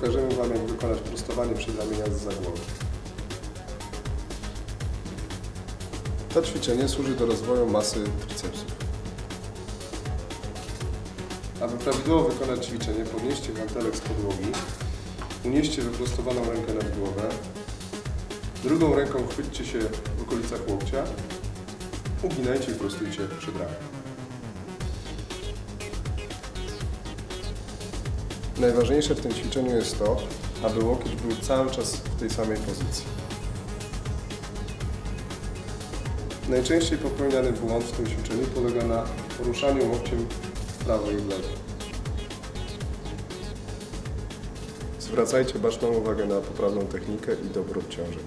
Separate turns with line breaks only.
pokażemy Wam, jak wykonać prostowanie przedramienia z zagłowy. To ćwiczenie służy do rozwoju masy tricepsów. Aby prawidłowo wykonać ćwiczenie, podnieście hantelek z podłogi, unieście wyprostowaną rękę nad głowę, drugą ręką chwyćcie się w okolicach łokcia, uginajcie i prostujcie przedramię. Najważniejsze w tym ćwiczeniu jest to, aby łokieć był cały czas w tej samej pozycji. Najczęściej popełniany błąd w tym ćwiczeniu polega na poruszaniu łokciem w prawo i w lewo. Zwracajcie baczną uwagę na poprawną technikę i dobór obciążeń.